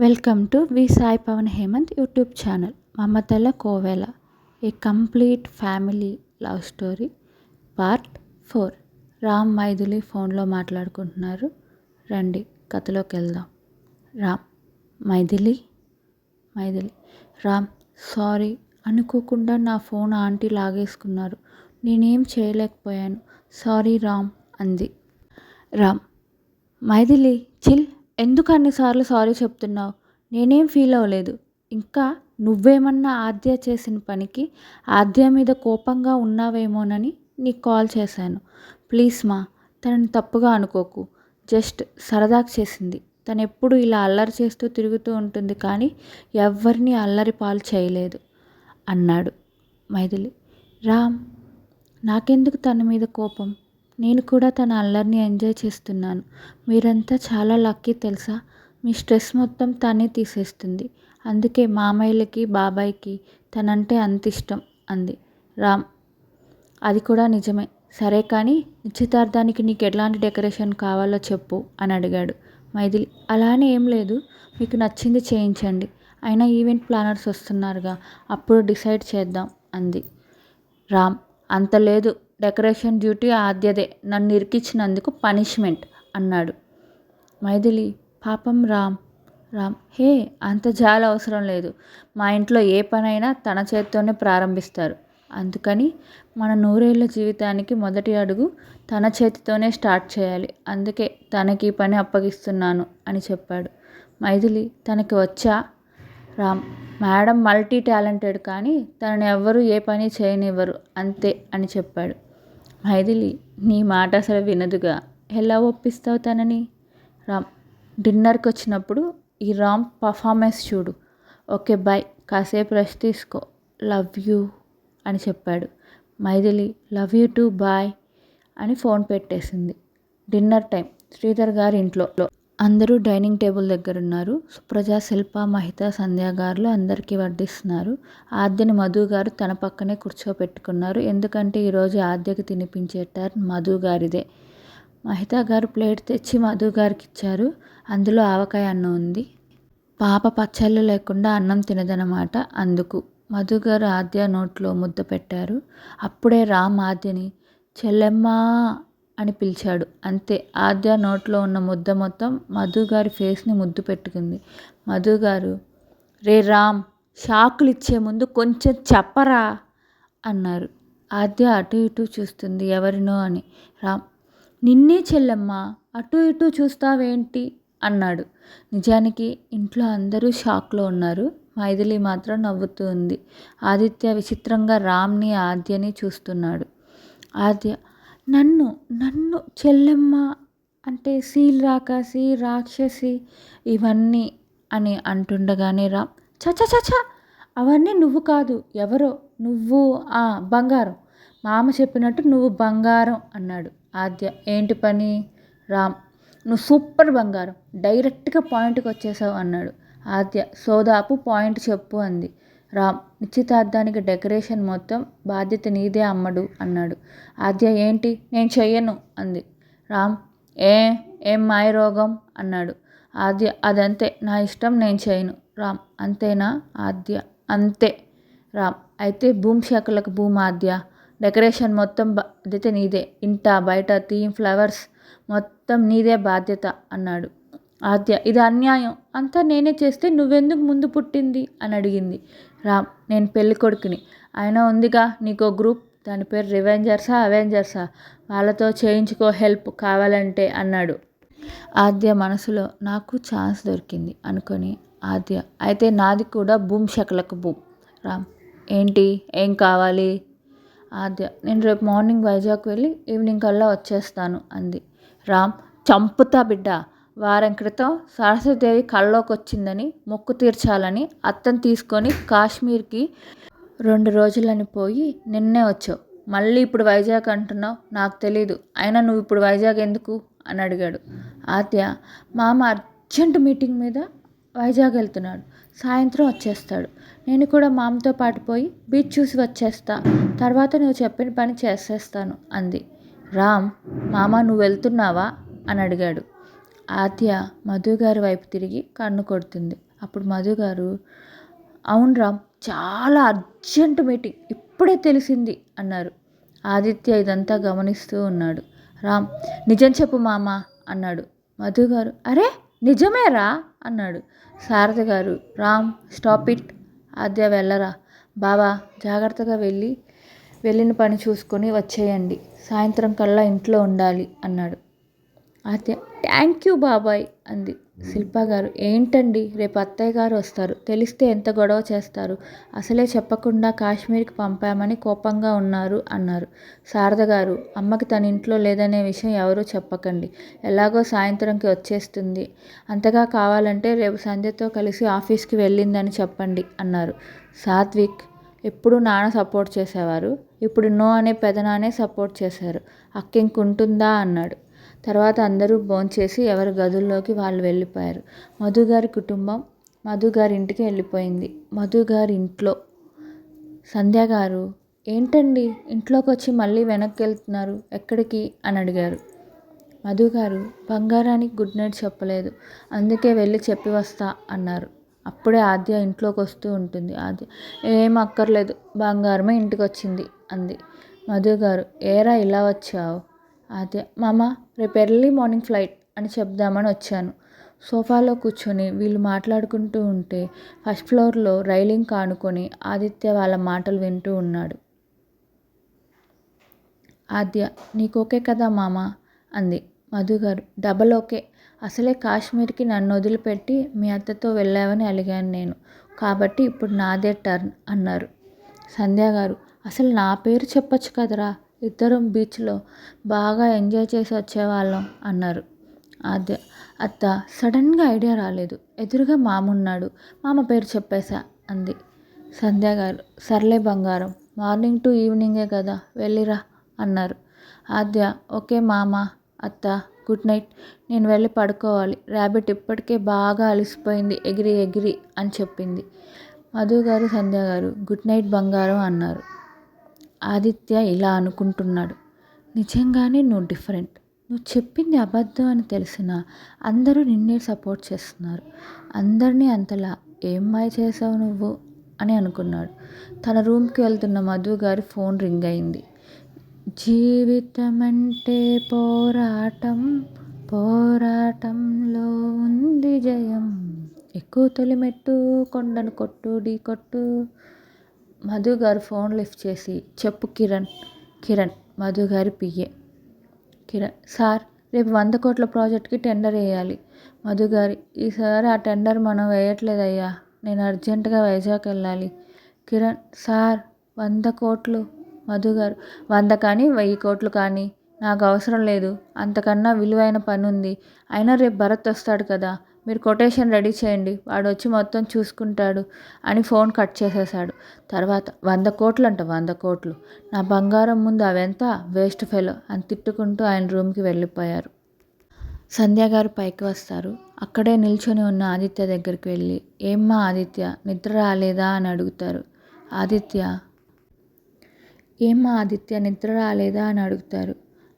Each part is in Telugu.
Welcome to V Sai Pavan Hemanth YouTube channel Mamathala Kovela a complete family love story part four Ram Maithili ఫోన్లో మాట్లాడుకుంటున్నారు రండి కథలోకి వెళ్దాం రామ్ మైథిలి మైథిలి రామ్ సారీ అనుకోకుండా నా ఫోన్ ఆంటీ లాగేసుకున్నారు నేనేం చేయలేకపోయాను సారీ రామ్ అంది రామ్ మైథిలి చిల్ ఎందుకు అన్నిసార్లు సారీ చెప్తున్నావు? నేనేం ఫీల్ అవ్వలేదు. ఇంకా నువ్వేమన్నా ఆద్య చేసిన పనికి ఆద్య మీద కోపంగా ఉన్నావేమోనని నీకు కాల్ చేశాను. ప్లీజ్ మా తనని తప్పుగా అనుకోకు. జస్ట్ సరదాగా చేసింది. తను ఎప్పుడు ఇలా అల్లరి చేస్తూ తిరుగుతూ ఉంటుంది కానీ ఎవరిని అల్లరి పాలు చేయలేదు అన్నాడు మైథిలి. రామ్ నాకెందుకు తన మీద కోపం? నేను కూడా తన అల్లరిని ఎంజాయ్ చేస్తున్నాను. మీరంతా చాలా లక్కీ తెలుసా? మీ స్ట్రెస్ మొత్తం తనే తీసేస్తుంది. అందుకే మామయ్యలకి బాబాయ్కి తనంటే అంత ఇష్టం అంది రామ్. అది కూడా నిజమే. సరే కానీ నిశ్చితార్థానికి నీకు ఎలాంటి డెకరేషన్ కావాలో చెప్పు అని అడిగాడు మైథిలి. అలానే ఏం లేదు. మీకు నచ్చింది చేయించండి. అయినా ఈవెంట్ ప్లానర్స్ వస్తున్నారుగా. అప్పుడు డిసైడ్ చేద్దాం అంది రామ్. అంత లేదు. డెకరేషన్ డ్యూటీ ఆద్యదే. నన్ను ఇరికించినందుకు పనిష్మెంట్ అన్నాడు. మైథిలి పాపం రామ్ రామ్ హే అంత జాలి అవసరం లేదు. మా ఇంట్లో ఏ పనైనా తన చేత్తోనే ప్రారంభిస్తారు. అందుకని మన నూరేళ్ళ జీవితానికి మొదటి అడుగు తన చేతితోనే స్టార్ట్ చేయాలి. అందుకే తనకి ఈ పని అప్పగిస్తున్నాను అని చెప్పాడు. మైథిలి తనకి వచ్చా? రామ్ మేడం మల్టీ టాలెంటెడ్ కానీ తనని ఎవ్వరూ ఏ పని చేయనివ్వరు అంతే అని చెప్పాడు. మైథిలి నీ మాట అసలు వినదుగా. ఎలా ఒప్పిస్తావు తనని? రామ్ డిన్నర్కి వచ్చినప్పుడు ఈ రామ్ పర్ఫార్మెన్స్ చూడు. Okay bye. కాసేపు రెస్ట్ తీసుకో. లవ్ యూ అని చెప్పాడు. Maithili love you too bye అని ఫోన్ పెట్టేసింది. Dinner time. శ్రీధర్ గారి ఇంట్లో. అందరూ డైనింగ్ టేబుల్ దగ్గర ఉన్నారు. సుప్రజ శిల్ప మహిత సంధ్య గారులు అందరికీ వడ్డిస్తున్నారు. ఆద్యని మధు గారు తన పక్కనే కూర్చోపెట్టుకున్నారు. ఎందుకంటే ఈరోజు ఆద్యకి తినిపించే టర్న్ మధు గారిదే. మహిత గారు ప్లేట్ తెచ్చి మధు గారికి ఇచ్చారు అందులో ఆవకాయ అన్నం ఉంది. పాప పచ్చళ్ళు లేకుండా అన్నం తినదనమాట అందుకు. మధు గారు ఆద్య నోట్లో ముద్ద పెట్టారు. అప్పుడే రామ్ ఆద్యని చెల్లెమ్మా అని పిలిచాడు. అంతే. ఆద్య నోట్లో ఉన్న ముద్ద మొత్తం మధు గారి ఫేస్ని ముద్దు పెట్టుకుంది. మధు గారు రే రామ్ షాకులు ఇచ్చే ముందు కొంచెం చెప్పరా అన్నారు. ఆద్య అటు ఇటు చూస్తుంది. ఎవరినో అని. రామ్ నిన్నే చెల్లెమ్మ అటు ఇటు చూస్తావేంటి అన్నాడు. నిజానికి ఇంట్లో అందరూ షాక్లో ఉన్నారు. మైథిలి మాత్రం నవ్వుతూ ఉంది. ఆదిత్య విచిత్రంగా రామ్ని ఆద్యని చూస్తున్నాడు. ఆద్య నన్ను నన్ను చెల్లెమ్మ అంటే సీల్ రాకాసి రాక్షసి ఇవన్నీ అని అంటుండగానే రా. చచ చచ అవన్నీ నువ్వు కాదు ఎవరో? నువ్వు ఆ బంగారం. మామ చెప్పినట్టు నువ్వు బంగారం అన్నాడు. ఆద్య ఏంటి పని? రామ్ నువ్వు సూపర్ బంగారం. డైరెక్ట్గా పాయింట్కి వచ్చేసావు అన్నాడు. ఆద్య సోదాపు పాయింట్ చెప్పు అంది. రామ్ నిశ్చితార్థానికి డెకరేషన్ మొత్తం బాధ్యత నీదే అమ్మడు అన్నాడు. ఆద్య ఏంటి? నేను చెయ్యను అంది. రామ్ ఏ ఏం మాయ రోగం అన్నాడు. ఆద్య అదంతే నా ఇష్టం నేను చేయను. రామ్ అంతేనా? ఆద్య అంతే. రామ్ అయితే భూమి శాఖలకు భూమి ఆద్య. డెకరేషన్ మొత్తం బాధ్యత నీదే. ఇంట బయట థీమ్ ఫ్లవర్స్ మొత్తం నీదే బాధ్యత అన్నాడు. ఆద్య ఇది అన్యాయం. అంతా నేనే చేస్తే నువ్వెందుకు ముందు పుట్టింది? అని అడిగింది. రామ్ నేను పెళ్ళి కొడుకుని. అయినా ఉందిగా నీకో గ్రూప్ దాని పేరు రివెంజర్సా అవెంజర్సా వాళ్ళతో చేయించుకో హెల్ప్ కావాలంటే అన్నాడు. ఆద్య మనసులో నాకు ఛాన్స్ దొరికింది అనుకొని ఆద్య అయితే నాది కూడా భూమ్ శకలకు భూమ్ రామ్ ఏంటి ఏం కావాలి? ఆద్య నేను రేపు మార్నింగ్ వైజాగ్ వెళ్ళి ఈవినింగ్ కల్లా వచ్చేస్తాను అంది. రామ్ చంపుతా బిడ్డ వారం క్రితం సరస్వతిదేవి కల్లోకి వచ్చిందని మొక్కు తీర్చాలని అత్తను తీసుకొని కాశ్మీర్కి రెండు రోజులని పోయి నిన్నే వచ్చావు. మళ్ళీ ఇప్పుడు వైజాగ్ అంటున్నావు? నాకు తెలీదు. అయినా నువ్వు ఇప్పుడు వైజాగ్ ఎందుకు? అని అడిగాడు. ఆద్య మామ అర్జెంట్ మీటింగ్ మీద వైజాగ్ వెళ్తున్నాడు. సాయంత్రం వచ్చేస్తాడు. నేను కూడా మామతో పాటు పోయి బీచ్ చూసి వచ్చేస్తా. తర్వాత నువ్వు చెప్పిన పని చేసేస్తాను అంది. రామ్ మామ నువ్వు వెళ్తున్నావా? అని అడిగాడు. ఆత్య మధు గారి వైపు తిరిగి కన్ను కొడుతుంది. అప్పుడు మధు గారు అవును రామ్ చాలా అర్జెంట్ మీటింగ్ ఇప్పుడే తెలిసింది అన్నారు. ఆదిత్య ఇదంతా గమనిస్తూ ఉన్నాడు. రామ్ నిజం చెప్పు మామ అన్నాడు. మధు గారు అరే నిజమేరా అన్నాడు. శారద గారు రామ్ స్టాప్ ఇట్. ఆద్య వెళ్ళరా. బావా జాగ్రత్తగా వెళ్ళి వెళ్ళిన పని చూసుకొని వచ్చేయండి. సాయంత్రం కల్లా ఇంట్లో ఉండాలి అన్నాడు. అయితే థ్యాంక్ యూ బాబాయ్ అంది. శిల్ప గారు ఏంటండి? రేపు అత్తయ్య గారు వస్తారు. తెలిస్తే ఎంత గొడవ చేస్తారు? అసలే చెప్పకుండా కాశ్మీర్కి పంపామని కోపంగా ఉన్నారు అన్నారు. శారద గారు అమ్మకి తన ఇంట్లో లేదనే విషయం ఎవరూ చెప్పకండి. ఎలాగో సాయంత్రంకి వచ్చేస్తుంది. అంతగా కావాలంటే రేపు సంధ్యతో కలిసి ఆఫీస్కి వెళ్ళిందని చెప్పండి అన్నారు. సాత్విక్ ఎప్పుడు నాన్న సపోర్ట్ చేసేవారు? ఇప్పుడు నో అనే పెదనానే సపోర్ట్ చేశారు. అక్క ఇంకుంటుందా అన్నాడు. తర్వాత అందరూ భోంచేసి ఎవరి గదుల్లోకి వాళ్ళు వెళ్ళిపోయారు. మధు గారి కుటుంబం మధు గారి ఇంటికి వెళ్ళిపోయింది. మధు గారి ఇంట్లో సంధ్య గారు ఏంటండి ఇంట్లోకి వచ్చి మళ్ళీ వెనక్కి వెళ్తున్నారు ఎక్కడికి? అని అడిగారు. మధు గారు బంగారానికి గుడ్ నైట్ చెప్పలేదు. అందుకే వెళ్ళి చెప్పి వస్తా అన్నారు. అప్పుడే ఆద్య ఇంట్లోకి వస్తూ ఉంటుంది. ఆద్య ఏం అక్కర్లేదు బంగారమే ఇంటికి వచ్చింది అంది. మధు గారు ఏరా ఇలా వచ్చావు? ఆద్య మామ రేపు ఎర్లీ మార్నింగ్ ఫ్లైట్ అని చెప్దామని వచ్చాను. సోఫాలో కూర్చొని వీళ్ళు మాట్లాడుకుంటూ ఉంటే ఫస్ట్ ఫ్లోర్లో రైలింగ్ కానుకొని ఆదిత్య వాళ్ళ మాటలు వింటూ ఉన్నాడు. ఆద్య నీకు ఓకే కదా మామ? అంది. మధు గారు డబల్ ఓకే. అసలే కాశ్మీర్కి నన్ను వదిలిపెట్టి మీ అత్తతో వెళ్ళావని అలిగాను నేను. కాబట్టి ఇప్పుడు నాదే టర్న్ అన్నారు. సంధ్య గారు అసలు నా పేరు చెప్పొచ్చు కదరా? ఇద్దరం బీచ్లో బాగా ఎంజాయ్ చేసి వచ్చేవాళ్ళం అన్నారు. ఆద్య అత్త సడన్గా ఐడియా రాలేదు. ఎదురుగా మామ ఉన్నాడు మామ పేరు చెప్పేశా అంది. సంధ్య గారు సర్లే బంగారం మార్నింగ్ టు ఈవినింగే కదా వెళ్ళిరా అన్నారు. ఆద్య ఓకే మామ అత్త గుడ్ నైట్ నేను వెళ్ళి పడుకోవాలి. ర్యాబిట్ ఇప్పటికే బాగా అలసిపోయింది ఎగిరి ఎగిరి అని చెప్పింది. మధు గారు సంధ్య గారు గుడ్ నైట్ బంగారం అన్నారు. ఆదిత్య ఇలా అనుకుంటున్నాడు. నిజంగానే నువ్వు డిఫరెంట్. నువ్వు చెప్పింది అబద్ధం అని తెలిసినా అందరూ నిన్నే సపోర్ట్ చేస్తున్నారు. అందరినీ అంతలా ఏం మాయ చేసావు నువ్వు? అని అనుకున్నాడు. తన రూమ్కి వెళ్తున్న మధు గారి ఫోన్ రింగ్ అయింది. జీవితం అంటే పోరాటం పోరాటంలో ఉంది జయం. ఎక్కువ తొలిమెట్టు కొండను కొట్టు ఢీ కొట్టు. మధు గారు ఫోన్ లిఫ్ట్ చేసి చెప్పు కిరణ్ కిరణ్ మధు గారి పిఏ. కిరణ్ సార్ రేపు వంద కోట్ల ప్రాజెక్ట్కి టెండర్ వేయాలి. మధు గారి ఈసారి ఆ టెండర్ మనం వేయట్లేదయ్యా నేను అర్జెంటుగా వైజాగ్ వెళ్ళాలి. కిరణ్ సార్ వంద కోట్లు. మధు గారు వంద కానీ వెయ్యి కోట్లు కానీ నాకు అవసరం లేదు అంతకన్నా విలువైన పని ఉంది అయినా రేపు భరత్ వస్తాడు కదా మీరు కొటేషన్ రెడీ చేయండి. వాడు వచ్చి మొత్తం చూసుకుంటాడు అని ఫోన్ కట్ చేసేసాడు. తర్వాత వంద కోట్లు అంట వంద కోట్లు. నా బంగారం ముందు అవెంత వేస్ట్ ఫెలో అని తిట్టుకుంటూ ఆయన రూమ్కి వెళ్ళిపోయారు. సంధ్య గారు పైకి వస్తారు. అక్కడే నిల్చొని ఉన్న ఆదిత్య దగ్గరికి వెళ్ళి ఏమ్మా ఆదిత్య నిద్ర రాలేదా? అని అడుగుతారు. ఆదిత్య. ఏమ్మా ఆదిత్య నిద్ర రాలేదా? అని అడుగుతారు.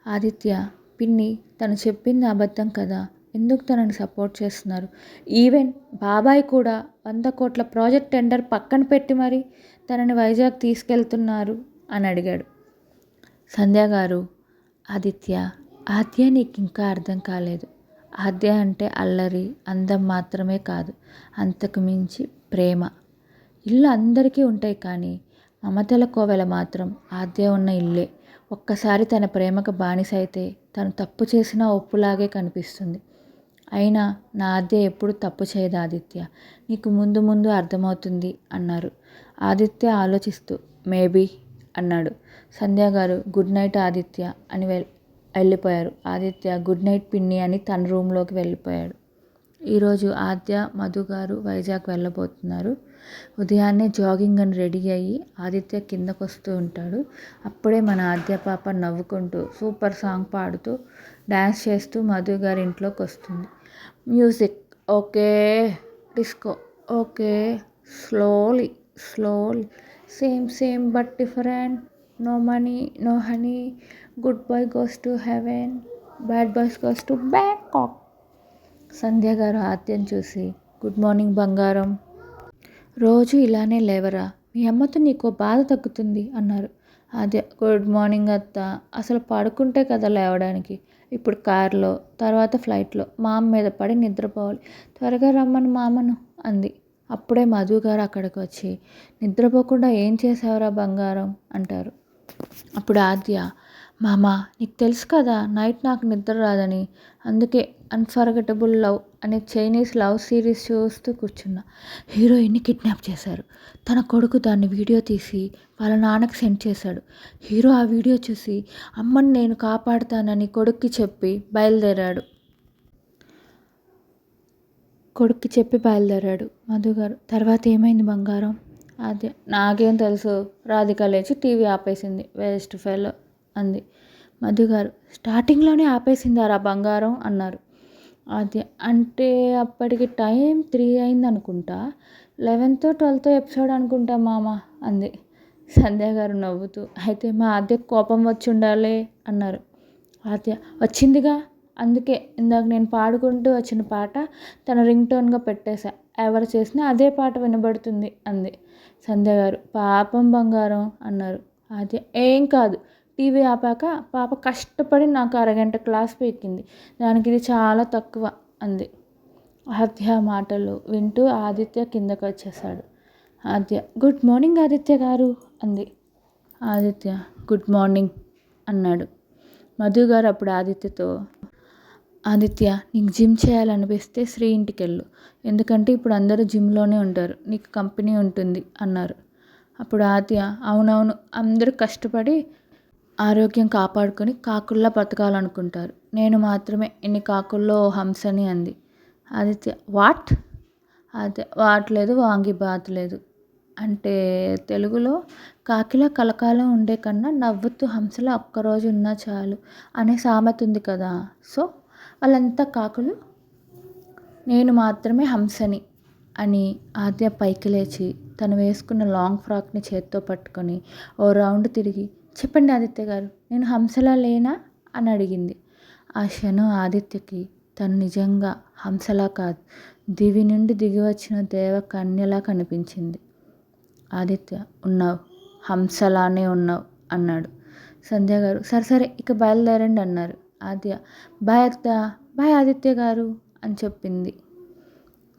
ఆదిత్య పిన్ని తను చెప్పింది అబద్ధం కదా ఎందుకు తనని సపోర్ట్ చేస్తున్నారు? ఈవెన్ బాబాయ్ కూడా వంద కోట్ల ప్రాజెక్ట్ టెండర్ పక్కన పెట్టి మరి తనని వైజాగ్ తీసుకెళ్తున్నారు అని అడిగాడు. సంధ్య గారు ఆదిత్య ఆద్య నీకు ఇంకా అర్థం కాలేదు. ఆద్య అంటే అల్లరి అందం మాత్రమే కాదు అంతకు మించి ప్రేమ. ఇల్లు అందరికీ ఉంటాయి కానీ మమతల కోవెల మాత్రం ఆద్య ఉన్న ఇల్లే. ఒక్కసారి తన ప్రేమకు బానిస అయితే తను తప్పు చేసినా ఒప్పులాగే కనిపిస్తుంది. అయినా నా ఆద్య ఎప్పుడు తప్పు చేయదు ఆదిత్య. నీకు ముందు ముందు అర్థమవుతుంది అన్నారు. ఆదిత్య ఆలోచిస్తూ మేబీ అన్నాడు. సంధ్య గారు గుడ్ నైట్ ఆదిత్య అని వెల్ వెళ్ళిపోయారు. ఆదిత్య గుడ్ నైట్ పిన్ని అని తన రూమ్లోకి వెళ్ళిపోయాడు. ఈరోజు ఆద్య మధు గారు వైజాగ్ వెళ్ళబోతున్నారు. ఉదయాన్నే జాగింగ్ అని రెడీ అయ్యి ఆదిత్య కిందకు వస్తూ ఉంటాడు. అప్పుడే మన ఆద్య పాప నవ్వుకుంటూ సూపర్ సాంగ్ పాడుతూ డ్యాన్స్ చేస్తూ మధు గారి ఇంట్లోకి వస్తుంది music. Okay. Disco. Okay. Slowly slowly. Same same but different. No money no honey. Good boy goes to heaven. Bad boys goes to Bangkok. Sandhya garu ఆత్యం చూసి గుడ్ మార్నింగ్ బంగారం. రోజు ఇలానే లేవరా? మీ అమ్మతో నీకు బాధ తగ్గుతుంది అన్నారు. అదే గుడ్ మార్నింగ్ అత్త. అసలు పడుకుంటే కదా లేవడానికి. ఇప్పుడు కార్లో తర్వాత ఫ్లైట్లో. మామ మీద పడి నిద్రపోవాలి. త్వరగా రమ్మను మామను అంది. అప్పుడే మధు గారు అక్కడికి వచ్చి నిద్రపోకుండా ఏం చేసావురా బంగారం? అంటారు. అప్పుడు ఆద్య మామా నీకు తెలుసు కదా నైట్ నాకు నిద్ర రాదని. అందుకే అన్ఫర్గటబుల్ లవ్ అనే చైనీస్ లవ్ సిరీస్ చూస్తూ కూర్చున్నా. హీరోయిన్ని కిడ్నాప్ చేశారు. తన కొడుకు దాన్ని వీడియో తీసి వాళ్ళ నాన్నకి సెండ్ చేశాడు. హీరో ఆ వీడియో చూసి అమ్మని నేను కాపాడుతానని కొడుక్కి చెప్పి బయలుదేరాడు. కొడుక్కి చెప్పి బయలుదేరాడు మధు గారు తర్వాత ఏమైంది బంగారం? అదే నాకేం తెలుసు. రాధిక లేచి టీవీ ఆపేసింది. వేస్ట్ ఫెల్ అంది. మధు గారు స్టార్టింగ్లోనే ఆపేసిందారా బంగారం? అన్నారు. అది అంటే అప్పటికి టైం త్రీ అయింది అనుకుంటా లెవెన్తో ట్వెల్త్తో ఎపిసోడ్ అనుకుంటా మామ అంది. సంధ్య గారు నవ్వుతూ అయితే మా ఆద్య కోపం వచ్చి ఉండాలి అన్నారు. ఆద్య వచ్చిందిగా? అందుకే ఇందాక నేను పాడుకుంటూ వచ్చిన పాట తన రింగ్ టోన్గా పెట్టేశా. ఎవరు చేసినా అదే పాట వినబడుతుంది అంది. సంధ్య గారు పాపం బంగారం అన్నారు. ఆద్య ఏం కాదు. టీవీ ఆపాక పాప కష్టపడి నాకు అరగంట క్లాస్ పీకింది దానికి ఇది చాలా తక్కువ అంది. ఆద్య మాటలు వింటూ ఆదిత్య కిందకు వచ్చేసాడు ఆద్య గుడ్ మార్నింగ్ ఆదిత్య గారు అంది. ఆదిత్య గుడ్ మార్నింగ్ అన్నాడు. మధు గారు అప్పుడు ఆదిత్యతో ఆదిత్య నీకు జిమ్ చేయాలనిపిస్తే శ్రీ ఇంటికి వెళ్ళు ఎందుకంటే ఇప్పుడు అందరూ జిమ్లోనే ఉంటారు. నీకు కంపెనీ ఉంటుంది అన్నారు. అప్పుడు ఆద్య అవునవును అందరూ కష్టపడి ఆరోగ్యం కాపాడుకొని కాకుల్లా బతకాలనుకుంటారు నేను మాత్రమే ఎన్ని కాకుల్లో ఓ హంసని అంది. ఆదిత్య వాట్? అదే వాట్ లేదు వాంగి బాత్ లేదు. అంటే తెలుగులో కాకిలా కలకాలం ఉండే కన్నా నవ్వుతూ హంసలా ఒక్కరోజు ఉన్నా చాలు అనే సామెత ఉంది కదా. సో వాళ్ళంతా కాకులు? నేను మాత్రమే హంసని అని ఆద్య పైకి లేచి తను వేసుకున్న లాంగ్ ఫ్రాక్ని చేత్తో పట్టుకొని ఓ రౌండ్ తిరిగి చెప్పండి ఆదిత్య గారు నేను హంసలా లేనా? అని అడిగింది. ఆ క్షణం ఆదిత్యకి తను నిజంగా హంసలా కాదు. దివి నుండి దిగి వచ్చిన దేవ కన్యలా కనిపించింది. ఆదిత్య ఉన్నావు. హంసలానే ఉన్నావు అన్నాడు. సంధ్య గారు సరే సరే ఇక బయలుదేరండి అన్నారు. ఆద్య బాయ్ అత్త బాయ్ ఆదిత్య గారు అని చెప్పింది.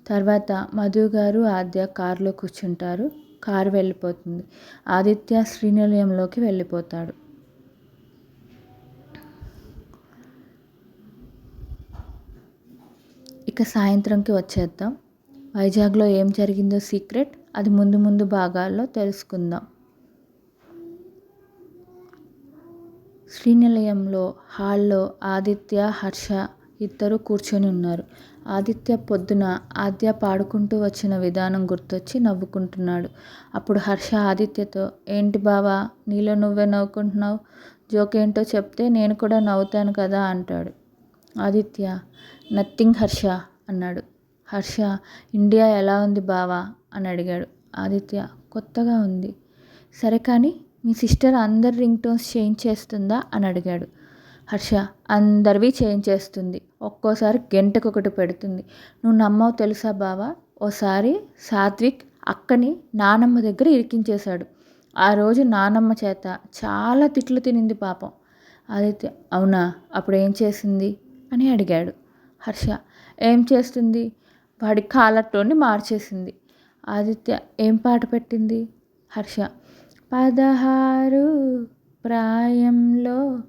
తర్వాత మధు గారు ఆద్య కారులో కూర్చుంటారు. కారు వెళ్ళిపోతుంది. ఆదిత్య శ్రీనిలయంలోకి వెళ్ళిపోతాడు. ఇక సాయంత్రంకి వచ్చేద్దాం. వైజాగ్లో ఏం జరిగిందో సీక్రెట్ అది ముందు ముందు భాగాల్లో తెలుసుకుందాం. శ్రీనిలయంలో హాల్లో ఆదిత్య హర్ష ఇద్దరు కూర్చొని ఉన్నారు. ఆదిత్య పొద్దున ఆద్య పాడుకుంటూ వచ్చిన విధానం గుర్తొచ్చి నవ్వుకుంటున్నాడు. అప్పుడు హర్ష ఆదిత్యతో ఏంటి బావా నీలో నువ్వే నవ్వుకుంటున్నావు? జోక్ ఏంటో చెప్తే నేను కూడా నవ్వుతాను కదా అంటాడు. ఆదిత్య నథింగ్ హర్ష అన్నాడు. హర్ష ఇండియా ఎలా ఉంది బావా? అని అడిగాడు. ఆదిత్య కొత్తగా ఉంది. సరే కానీ మీ సిస్టర్ అందరి రింగ్ టోన్స్ చేంజ్ చేస్తుందా అని అడిగాడు. హర్ష అందరివి చేంజ్ చేస్తుంది ఒక్కోసారి గంటకొకటి పెడుతుంది. నువ్వు నమ్మవు తెలుసా బావా? ఓసారి సాత్విక్ అక్కని నానమ్మ దగ్గర ఇరికించేశాడు. ఆ రోజు నానమ్మ చేత చాలా తిట్లు తినింది పాపం. ఆదిత్య అవునా? అప్పుడు ఏం చేసింది? అని అడిగాడు. హర్ష ఏం చేస్తుంది? వాడి కాలర్ టోన్ని మార్చేసింది. ఆదిత్య ఏం పాట పెట్టింది? హర్ష పదహారు ప్రాయంలో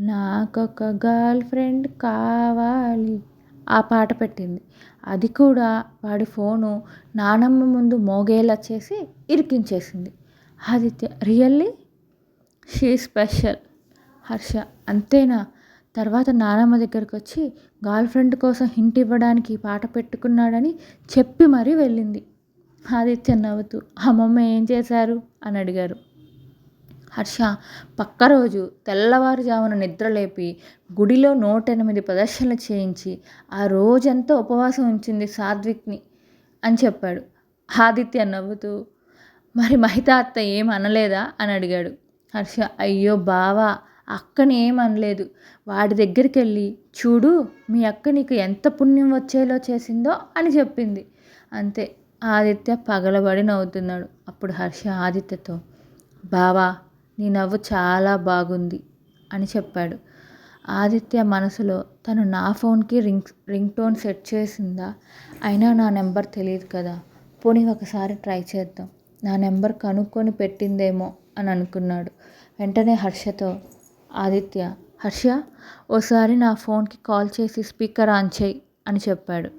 నాకొక గర్ల్ ఫ్రెండ్ కావాలి. ఆ పాట పెట్టింది. అది కూడా వాడి ఫోను నానమ్మ ముందు మోగేలా చేసి ఇరికించేసింది. Aditya really? She special. Harsha అంతేనా? తర్వాత నానమ్మ దగ్గరకు వచ్చి గర్ల్ ఫ్రెండ్ కోసం హింట్ ఇవ్వడానికి పాట పెట్టుకున్నాడని చెప్పి మరీ వెళ్ళింది. ఆదిత్య నవ్వుతూ అమ్మమ్మ ఏం చేశారు? అని అడిగారు. హర్ష పక్క రోజు తెల్లవారుజామున నిద్రలేపి గుడిలో నూట ఎనిమిది ప్రదర్శనలు చేయించి ఆ రోజంతా ఉపవాసం ఉంచింది సాత్విక్ని అని చెప్పాడు. ఆదిత్య నవ్వుతూ మరి మహిత అత్త ఏం అనలేదా? అని అడిగాడు. హర్ష అయ్యో బావా అక్కని ఏమనలేదు వాడి దగ్గరికి వెళ్ళి చూడు మీ అక్క నీకు ఎంత పుణ్యం వచ్చేలో చేసిందో అని చెప్పింది. అంతే ఆదిత్య పగలబడి నవ్వుతున్నాడు. అప్పుడు హర్ష ఆదిత్యతో బావా నీ నవ్వు చాలా బాగుంది అని చెప్పాడు. ఆదిత్య మనసులో తను నా ఫోన్కి రింగ్ రింగ్ టోన్ సెట్ చేసిందా? అయినా నా నెంబర్ తెలియదు కదా. పోనీ ఒకసారి ట్రై చేద్దాం. నా నెంబర్ కనుక్కొని పెట్టిందేమో అని అనుకున్నాడు. వెంటనే హర్షతో ఆదిత్య హర్ష ఓసారి నా ఫోన్కి కాల్ చేసి స్పీకర్ ఆన్ చేయి అని చెప్పాడు.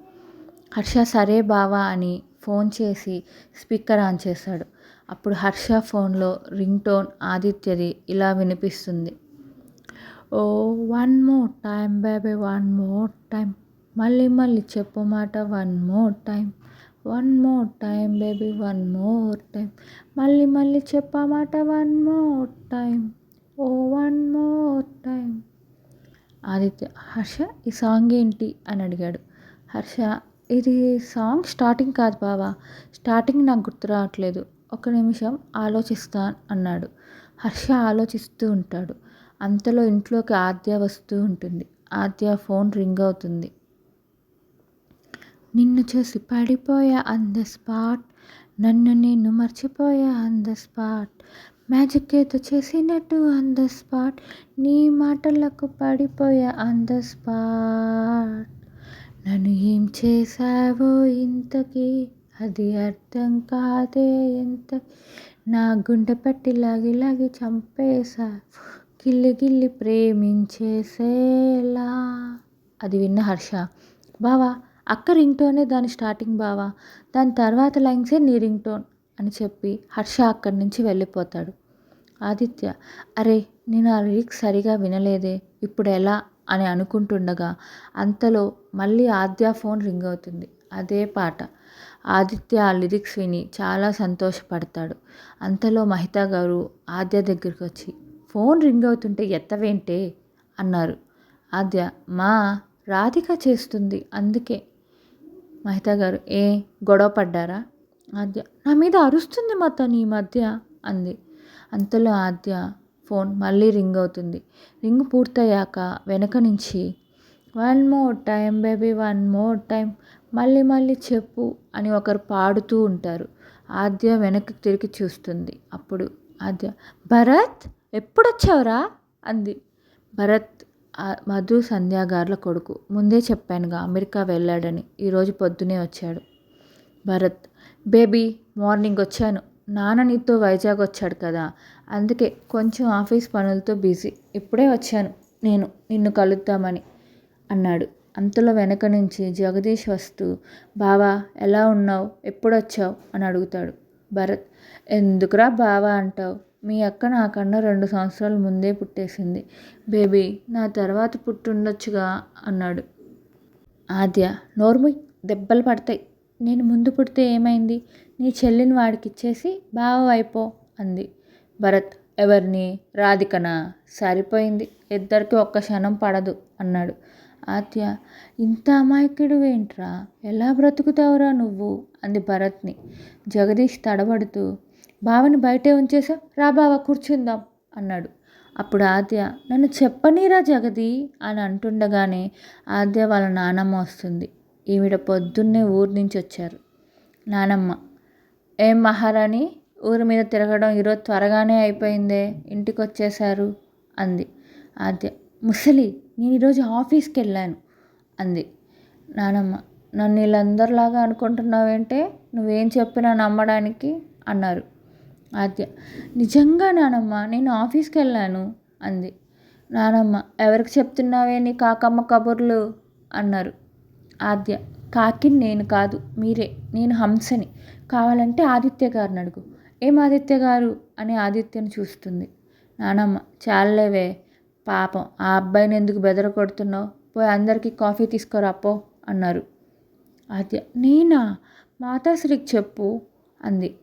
హర్ష సరే బావా అని ఫోన్ చేసి స్పీకర్ ఆన్ చేశాడు. అప్పుడు హర్ష ఫోన్లో రింగ్ టోన్ ఆదిత్యది ఇలా వినిపిస్తుంది. ఓ one more time baby one more time మళ్ళీ మళ్ళీ చెప్పు మాట one more time one more time baby one more time మళ్ళీ మళ్ళీ చెప్పమాట one more time oh one more time Aditya Harsha ఈ సాంగ్ ఏంటి? అని అడిగాడు. హర్ష ఇది సాంగ్ స్టార్టింగ్ కాదు బావా. స్టార్టింగ్ నాకు గుర్తు రావట్లేదు. ఒక నిమిషం ఆలోచిస్తా అన్నాడు. హర్ష ఆలోచిస్తూ ఉంటాడు. అంతలో ఇంట్లోకి ఆద్య వస్తూ ఉంటుంది. ఆద్య ఫోన్ రింగ్ అవుతుంది. నిన్ను చూసి పడిపోయా ఆన్ ద స్పాట్ నన్ను నేను మర్చిపోయా ఆన్ ద స్పాట్ మ్యాజిక్ ఏదో చేసినట్టు ఆన్ ద స్పాట్ నీ మాటలకు పడిపోయా ఆన్ ద స్పాట్ నన్ను ఏం చేశావో ఇంతకీ? అది అర్థం కాదే ఎంత? నా గుండె పట్టి లాగి లాగి చంపేశా. గిల్లి గిల్లి ప్రేమించేసేలా. అది విన్న హర్ష. బావా అక్క రింగ్ టోనే దాని స్టార్టింగ్ బావా. దాని తర్వాత లైన్సే నీ రింగ్ టోన్ అని చెప్పి హర్ష అక్కడి నుంచి వెళ్ళిపోతాడు. ఆదిత్య అరే నేను ఆ లిరిక్స్ సరిగా వినలేదే. ఇప్పుడు ఎలా? అని అనుకుంటుండగా అంతలో మళ్ళీ ఆద్య ఫోన్ రింగ్ అవుతుంది. అదే పాట. ఆదిత్య ఆ లిరిక్స్ విని చాలా సంతోషపడతాడు. అంతలో మహితా గారు ఆద్య దగ్గరికి వచ్చి ఫోన్ రింగ్ అవుతుంటే ఎత్తవేంటే? అన్నారు. ఆద్య మా రాధిక చేస్తుంది అందుకే. మహితా గారు ఏ గొడవ పడ్డారా? ఆద్య నా మీద అరుస్తుంది మొత్తం ఈ మధ్య అంది. అంతలో ఆద్య ఫోన్ మళ్ళీ రింగ్ అవుతుంది రింగ్ పూర్తయ్యాక వెనక నుంచి one more time baby one more time మళ్ళీ మళ్ళీ చెప్పు అని ఒకరు పాడుతూ ఉంటారు. ఆద్య వెనక్కి తిరిగి చూస్తుంది. అప్పుడు ఆద్య భరత్ ఎప్పుడొచ్చావురా? అంది. భరత్ మధు సంధ్యాగారుల కొడుకు. ముందే చెప్పానుగా అమెరికా వెళ్ళాడని. ఈరోజు పొద్దునే వచ్చాడు. భరత్ బేబీ మార్నింగ్ వచ్చాను. నాన్న నీతో వైజాగ్ వచ్చాడు కదా. అందుకే కొంచెం ఆఫీస్ పనులతో బిజీ. ఇప్పుడే వచ్చాను నేను. నిన్ను కలుద్దామని అన్నాడు. అంతలో వెనక నుంచి జగదీష్ వస్తూ బావా ఎలా ఉన్నావు? ఎప్పుడొచ్చావు? అని అడుగుతాడు. భరత్ ఎందుకురా బావా అంటావు? మీ అక్క నాకన్నా రెండు సంవత్సరాల ముందే పుట్టేసింది. బేబీ నా తర్వాత పుట్టుండొచ్చుగా అన్నాడు. ఆద్య నోర్ముయ్ దెబ్బలు పడతాయి. నేను ముందు పుడితే ఏమైంది? నీ చెల్లిని వాడికి ఇచ్చేసి బావ అయిపో అంది. భరత్ ఎవరిని? రాధికనా? సరిపోయింది. ఇద్దరికి ఒక్క క్షణం పడదు అన్నాడు. ఆత్య ఇంత అమాయకుడు ఏంట్రా ఎలా బ్రతుకుతావురా నువ్వు? అంది భరత్ని. జగదీష్ తడబడుతూ బావని బయటే ఉంచేసా? రా బావ కూర్చుందాం అన్నాడు. అప్పుడు ఆద్య నన్ను చెప్పనీరా జగది? అని అంటుండగానే ఆద్య వాళ్ళ నానమ్మ వస్తుంది. ఈవిడ పొద్దున్నే ఊరు నుంచి వచ్చారు. నానమ్మ ఏం మహారాణి? ఊరి మీద తిరగడం ఈరోజు త్వరగానే అయిపోయిందే ఇంటికి వచ్చేశారు అంది ఆద్య. ముసలి నేను ఈరోజు ఆఫీస్కి వెళ్ళాను అంది. నానమ్మ నన్ను వీళ్ళందరిలాగా అనుకుంటున్నావేంటే నువ్వేం చెప్పినా నమ్మడానికి అన్నారు. ఆద్య నిజంగా నానమ్మ నేను ఆఫీస్కి వెళ్ళాను అంది. నానమ్మ ఎవరికి చెప్తున్నావే నీ కాకమ్మ కబుర్లు? అన్నారు. ఆద్య కాకిని నేను కాదు మీరే నేను హంసని. కావాలంటే ఆదిత్య గారిని అడుగు. ఏం ఆదిత్య గారు? అని ఆదిత్యను చూస్తుంది. నానమ్మ చాలలేవే పాపం ఆ అబ్బాయిని ఎందుకు బెదర కొడుతున్నావు? పోయి అందరికీ కాఫీ తీసుకురా పో అన్నారు. ఆద్య నేనా? మాతాశ్రీకి చెప్పు అంది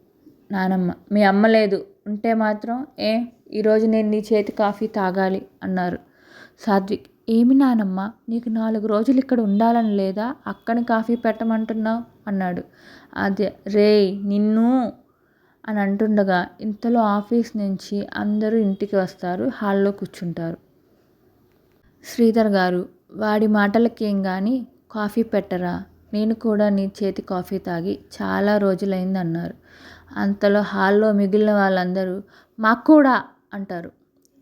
నానమ్మ. మీ అమ్మ లేదు ఉంటే మాత్రం ఏ ఈరోజు నేను నీ చేతి కాఫీ తాగాలి అన్నారు సాత్విక్. ఏమి నానమ్మ నీకు నాలుగు రోజులు ఇక్కడ ఉండాలని లేదా? అక్కని కాఫీ పెట్టమంటున్నావు? అన్నాడు. ఆద్య రే నిన్ను అని అంటుండగా ఇంతలో ఆఫీస్ నుంచి అందరూ ఇంటికి వస్తారు హాల్లో కూర్చుంటారు. శ్రీధర్ గారు వాడి మాటలకేం కానీ కాఫీ పెట్టరా? నేను కూడా నీ చేతి కాఫీ తాగి చాలా రోజులైంది అన్నారు అంతలో హాల్లో మిగిలిన వాళ్ళందరూ మాకు కూడా అంటారు.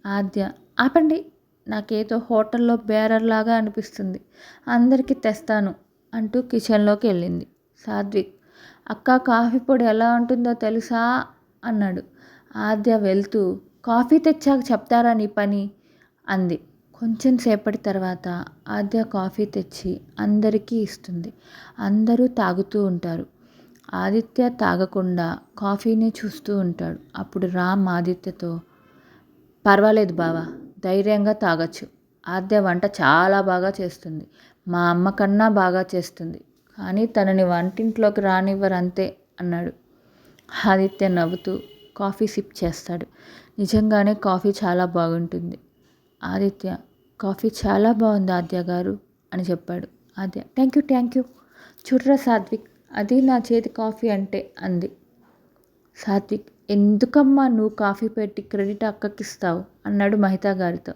ఆద్య ఆపండి నాకేదో హోటల్లో బేరర్లాగా అనిపిస్తుంది అందరికీ తెస్తాను అంటూ కిచెన్లోకి వెళ్ళింది. సాద్విక్ అక్క కాఫీ పొడి ఎలా ఉంటుందో తెలుసా? అన్నాడు. ఆద్య వెళ్తూ కాఫీ తెచ్చాక చెప్తారా నీ పని? అంది. కొంచెం సేపటి తర్వాత ఆద్య కాఫీ తెచ్చి అందరికీ ఇస్తుంది. అందరూ తాగుతూ ఉంటారు. ఆదిత్య తాగకుండా కాఫీని చూస్తూ ఉంటాడు. అప్పుడు రామ్ ఆదిత్యతో పర్వాలేదు బావా ధైర్యంగా తాగొచ్చు. ఆద్య వంట చాలా బాగా చేస్తుంది. మా అమ్మ కన్నా బాగా చేస్తుంది. కానీ తనని వంటింట్లోకి రానివ్వరు అంతే అన్నాడు. ఆదిత్య నవ్వుతూ కాఫీ సిప్ చేస్తాడు. నిజంగానే కాఫీ చాలా బాగుంటుంది. ఆదిత్య కాఫీ చాలా బాగుంది ఆద్య గారు అని చెప్పాడు. Aadya thank you thank you చూడరా సాత్విక్ అది నా చేతి కాఫీ అంటే అంది. సాత్విక్ ఎందుకమ్మా నువ్వు కాఫీ పెట్టి క్రెడిట్ అక్కకిస్తావు? అన్నాడు మహితా గారితో.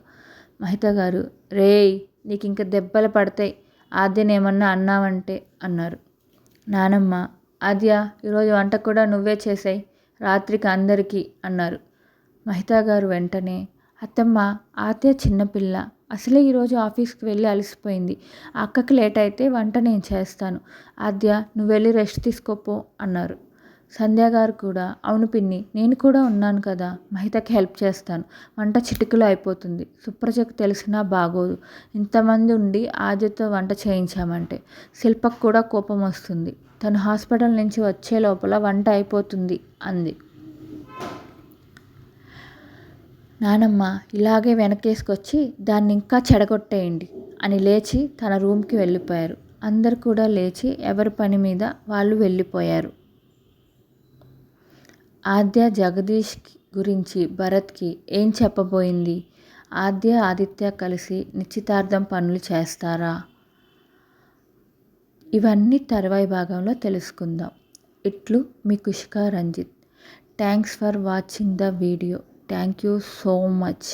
మహితా గారు రేయ్ నీకు ఇంకా దెబ్బలు పడతాయి ఆద్యనేమన్నా అన్నావంటే అన్నారు. నానమ్మ ఆద్య ఈరోజు వంట కూడా నువ్వే చేసాయి రాత్రికి అందరికీ అన్నారు. మహితా గారు వెంటనే అత్తమ్మ ఆద్య చిన్నపిల్ల అసలే ఈరోజు ఆఫీస్కి వెళ్ళి అలసిపోయింది. అక్కకి లేట్ అయితే వంట నేను చేస్తాను. ఆద్య నువ్వు వెళ్ళి రెస్ట్ తీసుకోపో అన్నారు. సంధ్య గారు కూడా అవును పిన్ని నేను కూడా ఉన్నాను కదా మహితకి హెల్ప్ చేస్తాను. వంట చిటికలో అయిపోతుంది. సుప్రజకు తెలిసినా బాగోదు. ఇంతమంది ఉండి ఆద్యతో వంట చేయించామంటే శిల్పకు కూడా కోపం వస్తుంది. తను హాస్పిటల్ నుంచి వచ్చే లోపల వంట అయిపోతుంది అంది. నానమ్మ ఇలాగే వెనకేసుకొచ్చి దాన్ని ఇంకా చెడగొట్టేయండి అని లేచి తన రూమ్కి వెళ్ళిపోయారు. అందరు కూడా లేచి ఎవరి పని మీద వాళ్ళు వెళ్ళిపోయారు. ఆద్య జగదీష్ గురించి భరత్కి ఏం చెప్పబోయింది? ఆద్య ఆదిత్య కలిసి నిశ్చితార్థం పనులు చేస్తారా? ఇవన్నీ తర్వాయి భాగంలో తెలుసుకుందాం. ఇట్లు మీ Kushka Ranjith. Thanks for watching the video. Thank you so much